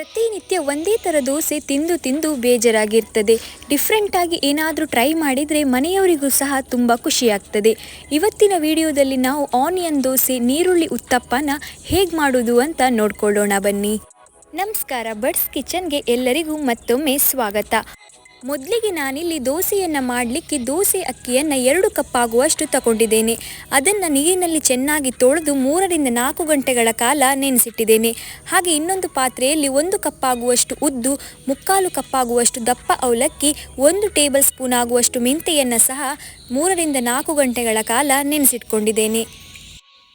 ಪ್ರತಿನಿತ್ಯ ಒಂದೇ ಥರ ದೋಸೆ ತಿಂದು ತಿಂದು ಬೇಜಾರಾಗಿರ್ತದೆ. ಡಿಫ್ರೆಂಟಾಗಿ ಏನಾದರೂ ಟ್ರೈ ಮಾಡಿದರೆ ಮನೆಯವರಿಗೂ ಸಹ ತುಂಬ ಖುಷಿಯಾಗ್ತದೆ. ಇವತ್ತಿನ ವಿಡಿಯೋದಲ್ಲಿ ನಾವು ಆನಿಯನ್ ದೋಸೆ, ನೀರುಳ್ಳಿ ಉತ್ತಪ್ಪನ ಹೇಗೆ ಮಾಡೋದು ಅಂತ ನೋಡ್ಕೊಳ್ಳೋಣ ಬನ್ನಿ. ನಮಸ್ಕಾರ ಬಡ್ಸ್ ಕಿಚನ್ಗೆ ಎಲ್ಲರಿಗೂ ಮತ್ತೊಮ್ಮೆ ಸ್ವಾಗತ. ಮೊದಲಿಗೆ ನಾನಿಲ್ಲಿ ದೋಸೆಯನ್ನು ಮಾಡಲಿಕ್ಕೆ ದೋಸೆ ಅಕ್ಕಿಯನ್ನು ಎರಡು ಕಪ್ ಆಗುವಷ್ಟು ತಗೊಂಡಿದ್ದೇನೆ. ಅದನ್ನು ನೀರಿನಲ್ಲಿ ಚೆನ್ನಾಗಿ ತೊಳೆದು ಮೂರರಿಂದ ನಾಲ್ಕು ಗಂಟೆಗಳ ಕಾಲ ನೆನೆಸಿಟ್ಟಿದ್ದೇನೆ. ಹಾಗೆ ಇನ್ನೊಂದು ಪಾತ್ರೆಯಲ್ಲಿ ಒಂದು ಕಪ್ ಆಗುವಷ್ಟು ಉದ್ದು, ಮುಕ್ಕಾಲು ಕಪ್ ಆಗುವಷ್ಟು ದಪ್ಪ ಅವಲಕ್ಕಿ, ಒಂದು ಟೇಬಲ್ ಸ್ಪೂನ್ ಆಗುವಷ್ಟು ಮೆಂತೆಯನ್ನು ಸಹ ಮೂರರಿಂದ ನಾಲ್ಕು ಗಂಟೆಗಳ ಕಾಲ ನೆನೆಸಿಟ್ಕೊಂಡಿದ್ದೇನೆ.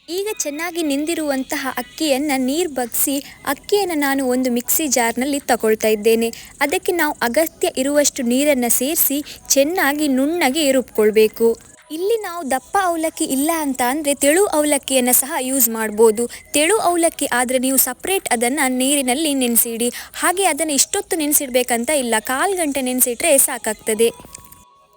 ಈಗ ಚೆನ್ನಾಗಿ ನಿಂದಿರುವಂತಹ ಅಕ್ಕಿಯನ್ನು ನೀರು ಬಗ್ಸಿ, ಅಕ್ಕಿಯನ್ನು ನಾನು ಒಂದು ಮಿಕ್ಸಿ ಜಾರ್ನಲ್ಲಿ ತಗೊಳ್ತಾ ಇದ್ದೇನೆ. ಅದಕ್ಕೆ ನಾವು ಅಗತ್ಯ ಇರುವಷ್ಟು ನೀರನ್ನು ಸೇರಿಸಿ ಚೆನ್ನಾಗಿ ನುಣ್ಣಗೆ ರುಬ್ಕೊಳ್ಬೇಕು. ಇಲ್ಲಿ ನಾವು ದಪ್ಪ ಅವಲಕ್ಕಿ ಇಲ್ಲ ಅಂತ ಅಂದರೆ ತೆಳು ಅವಲಕ್ಕಿಯನ್ನು ಸಹ ಯೂಸ್ ಮಾಡ್ಬೋದು. ತೆಳು ಅವಲಕ್ಕಿ ಆದರೆ ನೀವು ಸಪ್ರೇಟ್ ಅದನ್ನು ನೀರಿನಲ್ಲಿ ನೆನೆಸಿಡಿ. ಹಾಗೆ ಅದನ್ನು ಇಷ್ಟೊತ್ತು ನೆನೆಸಿಡ್ಬೇಕಂತ ಇಲ್ಲ, ಕಾಲು ಗಂಟೆ ನೆನೆಸಿಟ್ರೆ ಸಾಕಾಗ್ತದೆ.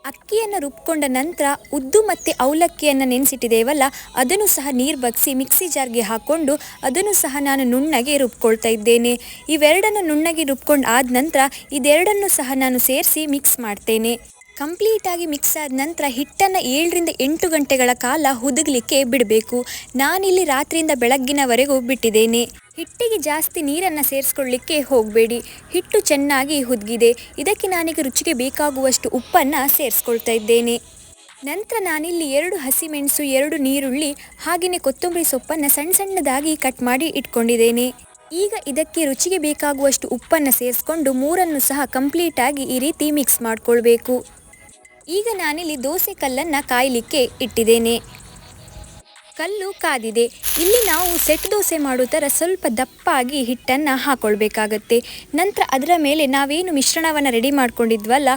ಅಕ್ಕಿಯನ್ನು ರುಬ್ಕೊಂಡ ನಂತರ ಉದ್ದು ಮತ್ತು ಅವಲಕ್ಕಿಯನ್ನು ನೆನೆಸಿಟ್ಟಿದ್ದೇವಲ್ಲ, ಅದನ್ನು ಸಹ ನೀರು ಬಗ್ಸಿ ಮಿಕ್ಸಿ ಜಾರ್ಗೆ ಹಾಕ್ಕೊಂಡು ಅದನ್ನು ಸಹ ನಾನು ನುಣ್ಣಗೆ ರುಬ್ಕೊಳ್ತಾ ಇದ್ದೇನೆ. ಇವೆರಡನ್ನು ನುಣ್ಣಗೆ ರುಬ್ಕೊಂಡು ಆದ ನಂತರ ಇದೆರಡನ್ನು ಸಹ ನಾನು ಸೇರಿಸಿ ಮಿಕ್ಸ್ ಮಾಡ್ತೇನೆ. ಕಂಪ್ಲೀಟಾಗಿ ಮಿಕ್ಸ್ ಆದ ನಂತರ ಹಿಟ್ಟನ್ನು ಏಳರಿಂದ ಎಂಟು ಗಂಟೆಗಳ ಕಾಲ ಹುದುಗಲಿಕ್ಕೆ ಬಿಡಬೇಕು. ನಾನಿಲ್ಲಿ ರಾತ್ರಿಯಿಂದ ಬೆಳಗ್ಗಿನವರೆಗೂ ಬಿಟ್ಟಿದ್ದೇನೆ. ಹಿಟ್ಟಿಗೆ ಜಾಸ್ತಿ ನೀರನ್ನು ಸೇರಿಸ್ಕೊಳ್ಳಿಕ್ಕೆ ಹೋಗಬೇಡಿ. ಹಿಟ್ಟು ಚೆನ್ನಾಗಿ ಹುದುಗಿದೆ. ಇದಕ್ಕೆ ನಾನೀಗ ರುಚಿಗೆ ಬೇಕಾಗುವಷ್ಟು ಉಪ್ಪನ್ನು ಸೇರಿಸ್ಕೊಳ್ತಾ ಇದ್ದೇನೆ. ನಂತರ ನಾನಿಲ್ಲಿ ಎರಡು ಹಸಿಮೆಣಸು, ಎರಡು ನೀರುಳ್ಳಿ, ಹಾಗೆಯೇ ಕೊತ್ತಂಬರಿ ಸೊಪ್ಪನ್ನು ಸಣ್ಣ ಸಣ್ಣದಾಗಿ ಕಟ್ ಮಾಡಿ ಇಟ್ಕೊಂಡಿದ್ದೇನೆ. ಈಗ ಇದಕ್ಕೆ ರುಚಿಗೆ ಬೇಕಾಗುವಷ್ಟು ಉಪ್ಪನ್ನು ಸೇರಿಸ್ಕೊಂಡು ಮೂರನ್ನು ಸಹ ಕಂಪ್ಲೀಟಾಗಿ ಈ ರೀತಿ ಮಿಕ್ಸ್ ಮಾಡಿಕೊಳ್ಬೇಕು. ಈಗ ನಾನಿಲ್ಲಿ ದೋಸೆ ಕಲ್ಲನ್ನು ಕಾಯಲಿಕ್ಕೆ ಇಟ್ಟಿದ್ದೇನೆ. ಕಲ್ಲು ಕಾದಿದೆ. ಇಲ್ಲಿ ನಾವು ಸೆಟ್ ದೋಸೆ ಮಾಡೋ ಥರ ಸ್ವಲ್ಪ ದಪ್ಪಾಗಿ ಹಿಟ್ಟನ್ನು ಹಾಕ್ಕೊಳ್ಬೇಕಾಗತ್ತೆ ನಂತರ ಅದರ ಮೇಲೆ ನಾವೇನು ಮಿಶ್ರಣವನ್ನು ರೆಡಿ ಮಾಡ್ಕೊಂಡಿದ್ವಲ್ಲ,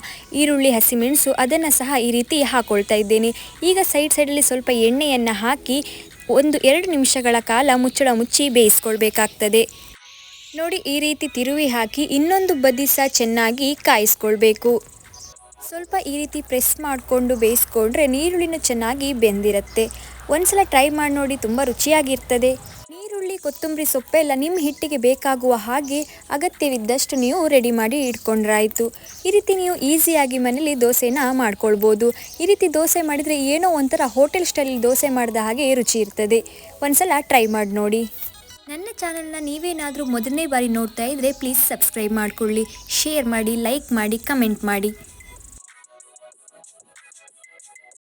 ಈರುಳ್ಳಿ, ಹಸಿಮೆಣಸು ಅದನ್ನು ಸಹ ಈ ರೀತಿ ಹಾಕ್ಕೊಳ್ತಾ ಇದ್ದೇನೆ. ಈಗ ಸೈಡ್ ಸೈಡಲ್ಲಿ ಸ್ವಲ್ಪ ಎಣ್ಣೆಯನ್ನು ಹಾಕಿ ಒಂದು ಎರಡು ನಿಮಿಷಗಳ ಕಾಲ ಮುಚ್ಚಳ ಮುಚ್ಚಿ ಬೇಯಿಸ್ಕೊಳ್ಬೇಕಾಗ್ತದೆ. ನೋಡಿ ಈ ರೀತಿ ತಿರುವಿ ಹಾಕಿ ಇನ್ನೊಂದು ಬದಿ ಸಹ ಚೆನ್ನಾಗಿ ಕಾಯಿಸ್ಕೊಳ್ಬೇಕು. ಸ್ವಲ್ಪ ಈ ರೀತಿ ಪ್ರೆಸ್ ಮಾಡಿಕೊಂಡು ಬೇಯಿಸ್ಕೊಂಡ್ರೆ ನೀರುಳ್ಳಿನ ಚೆನ್ನಾಗಿ ಬೆಂದಿರುತ್ತೆ. ಒಂದ್ಸಲ ಟ್ರೈ ಮಾಡಿ ನೋಡಿ ತುಂಬ ರುಚಿಯಾಗಿರ್ತದೆ. ನೀರುಳ್ಳಿ, ಕೊತ್ತಂಬರಿ ಸೊಪ್ಪೆಲ್ಲ ನಿಮ್ಮ ಹಿಟ್ಟಿಗೆ ಬೇಕಾಗುವ ಹಾಗೆ ಅಗತ್ಯವಿದ್ದಷ್ಟು ನೀವು ರೆಡಿ ಮಾಡಿ ಇಟ್ಕೊಂಡ್ರಾಯಿತು. ಈ ರೀತಿ ನೀವು ಈಸಿಯಾಗಿ ಮನೇಲಿ ದೋಸೆನ ಮಾಡ್ಕೊಳ್ಬೋದು. ಈ ರೀತಿ ದೋಸೆ ಮಾಡಿದರೆ ಏನೋ ಒಂಥರ ಹೋಟೆಲ್ ಸ್ಟೈಲ್ ದೋಸೆ ಮಾಡಿದ ಹಾಗೆ ರುಚಿ ಇರ್ತದೆ. ಒಂದ್ಸಲ ಟ್ರೈ ಮಾಡಿ ನೋಡಿ. ನನ್ನ ಚಾನಲ್ನ ನೀವೇನಾದರೂ ಮೊದಲನೇ ಬಾರಿ ನೋಡ್ತಾ ಇದ್ದರೆ ಪ್ಲೀಸ್ ಸಬ್ಸ್ಕ್ರೈಬ್ ಮಾಡಿಕೊಳ್ಳಿ. ಶೇರ್ ಮಾಡಿ ಲೈಕ್ ಮಾಡಿ ಕಮೆಂಟ್ ಮಾಡಿ.